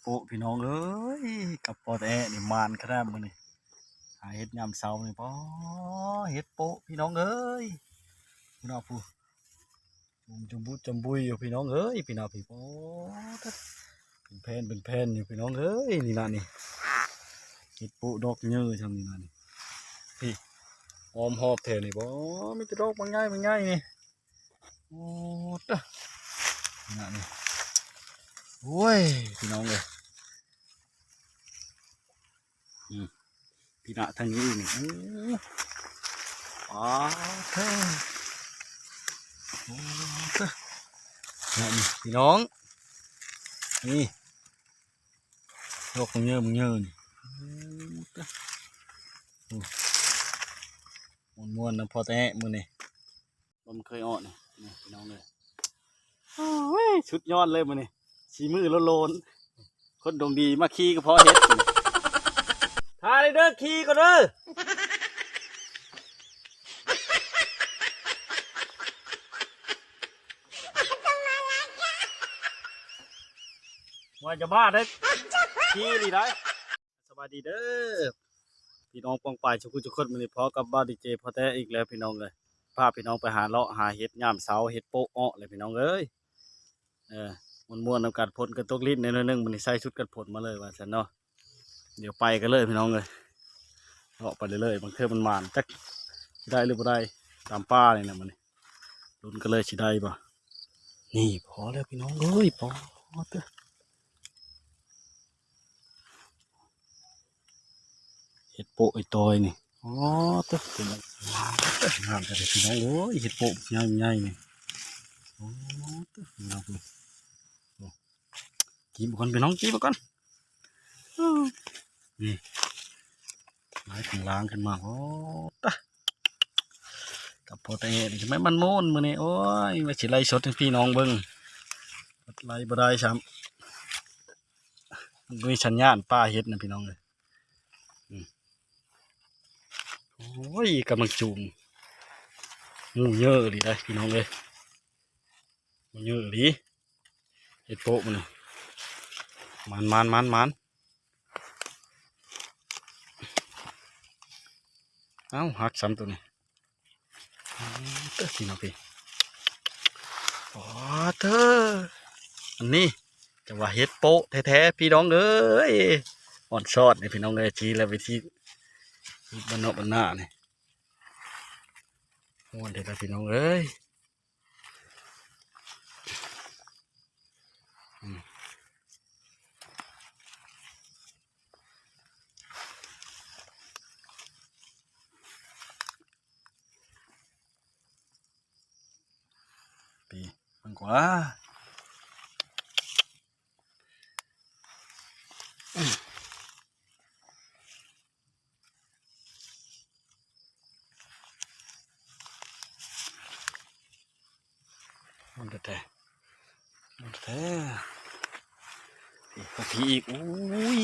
โปะพี่น้องเอ้ยกับปอดแอนี่มานขนาดมื้อนี่หาเฮ็ดยามเช้านี่ปอเฮ็ดโปพี่น้องเอ้ยพี่น้องผู้จุมจุมบุจมบุยอยู่พี่น้องเอ้ยพี่น้องพี่ปอดเป็นแผ่นเป็นแผ่นอยู่พี่น้องเอ้ยนี่ล่ะนี่เฮ็ดโปดอกเยอะซำนี่ล่ะนี่พี่ออมหอบแถวนี่บ่มีแต่ดอกบางง่ายบางง่ายนี่โอ้ตะนี่ล่ะนี่ โอ้ย พี่น้องเลยอืมพี่ณะทางนี้อีกนี่อ๋อเท่โอ้เท่เนี่ยนี่พี่น้อง นี่โลกมึงเยอะมึงเยอะนี่โอ้เท่โอ้มวนมวนๆนะพอแต่มือนี่ลมเคยออกนี่นี่พี่น้องเลยโอ้ยชุดยอดเลยมือนี่ ชีมือโลนๆคนดวงดีมาขี่ก็เพราะเฮ็ดทาเลยเด้อขี่ก็เด้อว่าจะบ้าได้อขี่ดีได้สวัสดีเด้อพี่น้องปองปายชุกุชุกคนมันนี่พอกับบ้าดีเจพอแต่อีกแล้วพี่น้องเลยพาพี่น้องไปหาเลาะหาเห็ดยามเสาเห็ดโป๊ะอ้อเลยพี่น้องเอ้ยเออ มันม่วนๆนำการผลกระตกลิ้นในอยนึงมันใส่ชุดกันผลมาเลยว่าสันเนาะเดี๋ยวไปกันเลยพี่น้องเลยเลาะไปเรื่อยๆบางเทือมันมานจักได้หรือบ่ได้ตามป้าเลยนะมันนี่ลุ้นกันเลยสิได้บ่นี่พอแล้วพี่น้องเอ้ยพอเถอะเห็ดโปะไอ้ตอยนี่อ๋อเถอะเป็นไงงามจังเลยพี่น้องโอ้ยเห็ดโปะใหญ่ๆนี่อ๋อเถอะพี่น้อง กินก่อนไปน้องกินก่อนนี่ไม้ของล้างขึ้นมาโอ้ตะกับพอแต่เห็นใช่ไหมมันโม่นมือนี่โอ้ยมาสิไล่สดพี่น้องเบิ้งไล่บ่ได้ช้ำมันมีสัญญาณป้าเฮ็ดนะพี่น้องเลยโอ้ยกำลังจูมงูเยอะเลยได้พี่น้องเลยงูเยอะเลยเฮ็ดโปะมันนี่ มันมันมันมันเอ้าหักซ้ำตัวนี้อืมเตอพี่น้องพี่โอ้เธออันนี้จะว่าเฮ็ดโปะแท้ๆพี่น้องเอ้ยอ่อนซอดนี่พี่น้องเอ้ยชี้แล้ววิธีบรรณบรรณาเนี่ยโอ้เด็ดพี่น้องเอ้ย ว่ามันจะแท้มันแท้พี่ก็พี่อีกอุ้ย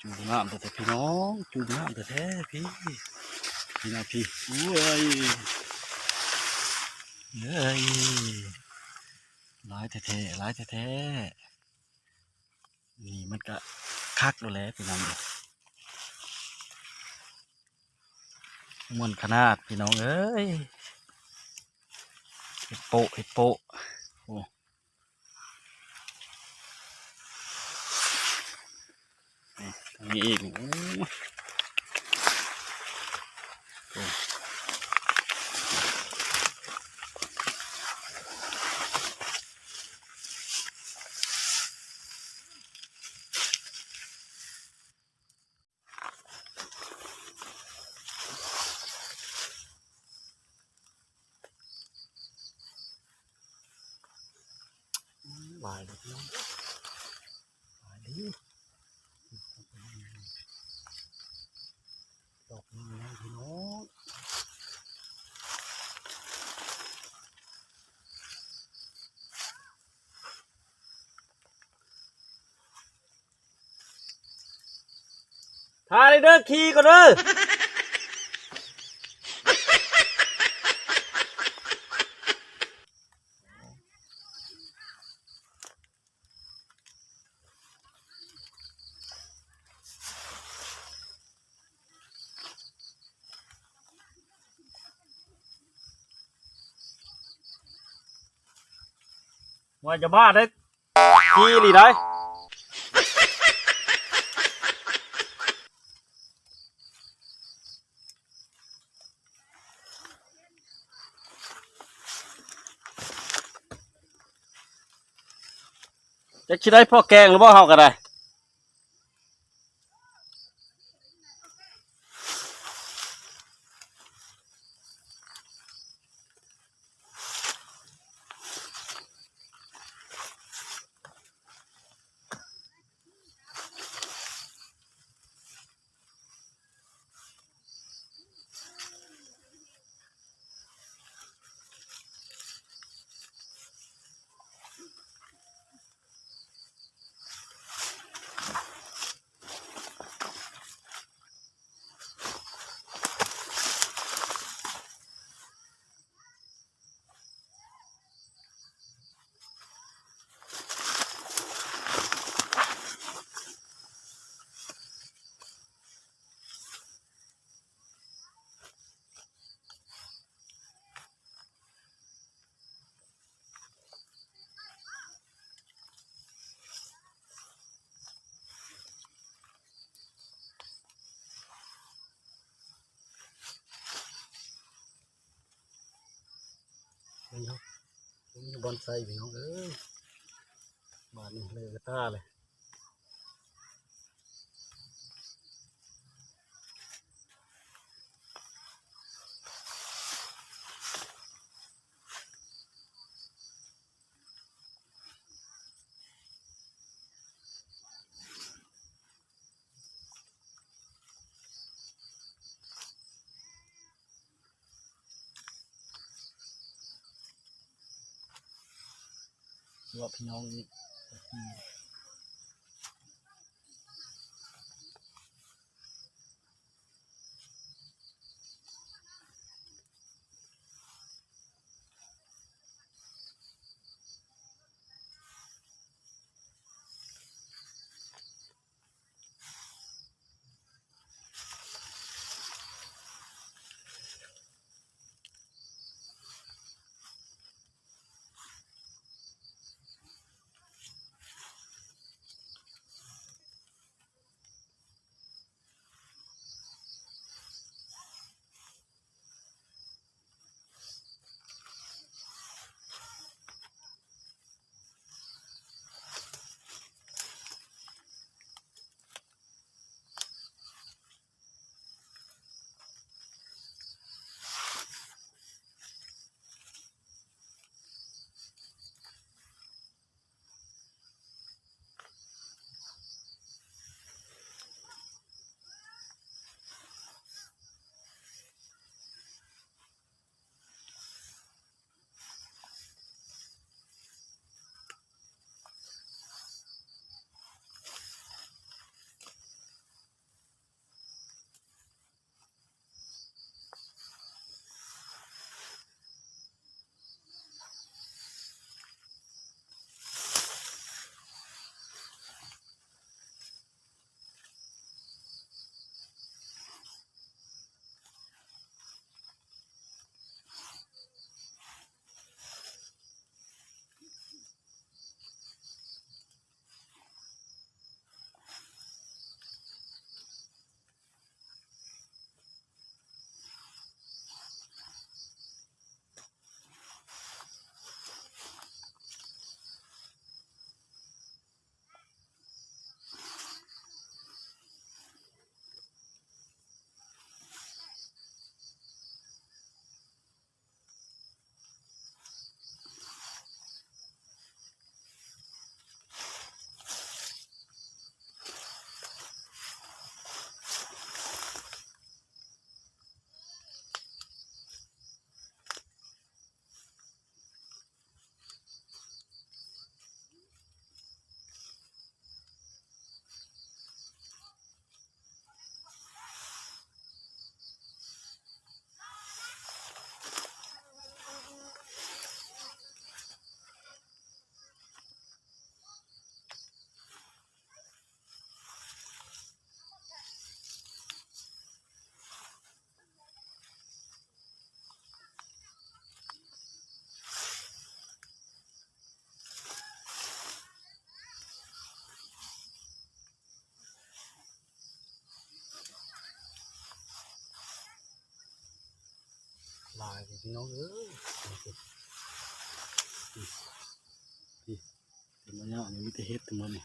จูงน้ำแต่แต่พี่น้องจูงน้ำแต่แท้พี่ พี่นะพี่อุ้ยเฮ้ย ร้ายแท้ๆร้ายแท้ๆนี่มันก็คักแล้วแลพี่น้องมวนขนาดพี่น้องเอ้ยเห็ดโปะเห็ดโปะโอ้นี่ทางนี้อีกโอ้ หาเลยเด้อขี่ก่อนเด้อว่าจะบ้าได้ขี่หรืได้ จะคิดได้พ่อแกงหรือพ่อเฮาก็ได้ พี่น้องผมอยู่บอนไซพี่น้องเอ้ยบานนี่เลยกระตาเลย ว่าพี่น้องนี่อืม พี่น้องเอ้ยนี่เป็นระยะนี่มีแต่เฮ็ดทั้งหมดนี่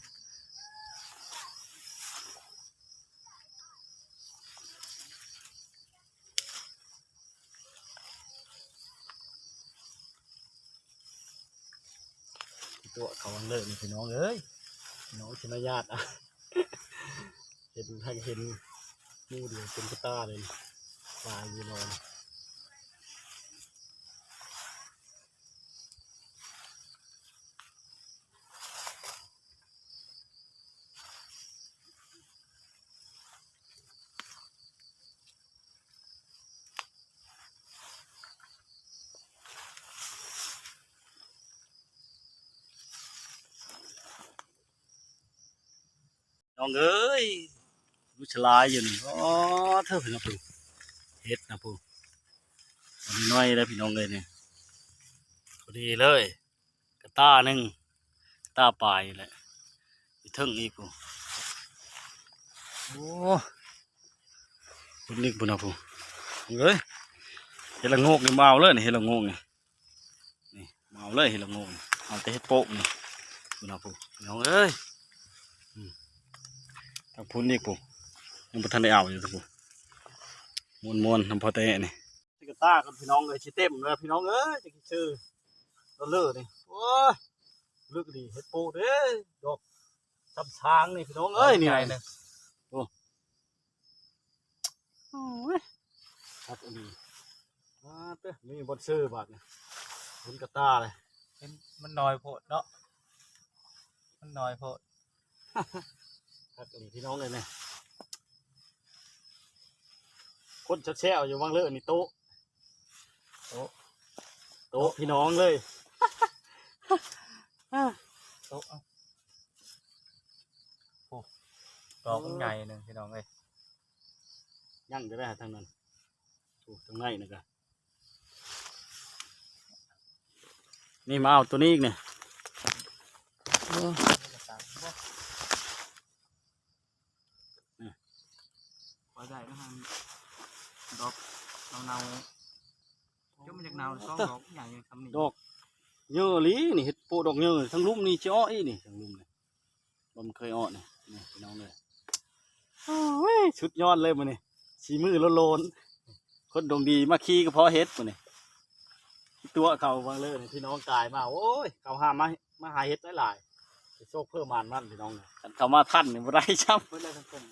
ตัวเขาวังเลิกนี่พี่น้องเอ้ยน้องชนะญาติอะเห็นถ้าเห็นหมูเดียวเป็นกระต้าเลยปลาอยู่นอน น้องเอ้ยรู้ฉลายอยู่นี่อ๋อเธอพี่น้องปูเฮ็ดนะปูอันนี้น้อยแล้วพี่น้องเลยเนี่ยพอดีเลย กระต้าหนึ่งกระต้าปลายแหละอีเทึ่งอีกปูโอ้คุณนี่ปูนะปูเอ้ยเฮ็ดละโงกนี่มาเอาเลยนี่เฮ็ดละโงกนี่นี่เอาเลยเฮ็ดละโงกนี่เอาแต่เฮ็ดโป๊กนี่ปูนะปูน้องเอ้ย ทางพุ่นอีกปุ๊ยังบ่ทันได้เอาอยู่ทั้งปุ๊มวนมวนๆน้ำพอเตะนี่สิกระตากับพี่น้องเลยชิเต็มเลยพี่น้องเอ้ยจะกินชื่อเราเลิกนี่โอ้ยลึกดีเฮ็ดปูเด้ดอกซ้ำช้างนี่พี่น้องเอ้ยนี่ไงเนี่ยโอ้โอ้ยครับอันนี้มาเต้อมีบอนซื้อบาดเนี่ยพุ่นกระตาเลยมันมันน้อยโพดเนาะมันน้อยโพด ครับอันนี้พี่น้องเลยเนี่ยคนชัดแช่อยู่ว่างเลยอันนี้โต๊ะโต๊ะโต๊ะพี่น้องเลยโต๊ะเอาโอ้ดอกมันใหญ่หนึ่งพี่น้องเอ้ยยั่งจะได้ทางนั้นถูกทางในนะครับนี่มาเอาตัวนี้อีกเนี่ย พอ ได้นะฮะดอกเนาเนาๆจุ่มมาจากเนาสองดอกใหญ่ยังทำนี่ดอกเยอะลีนี่เห็ดโปดอกเยอะทั้งลุ่มนี่จะอ้ออีนี่ทั้งลุ่มเลยบ่มันเคยอ้อนี่นี่พี่น้องเลยโอ้ยสุดยอดเลยมันนี่สีมือโลนๆคนดวงดีมาขี้ก็เพราะเฮ็ดมันนี่ตัวเขาวางเลยนี่พี่น้องกายมาโอ้ยเขาหามามาหาเฮ็ดหลายๆไปโชคเพิ่มมานมันพี่น้องเนี่ยคันเขามาท่านนี่บ่ได้ช้ำเพื่อเลยทั้งกลม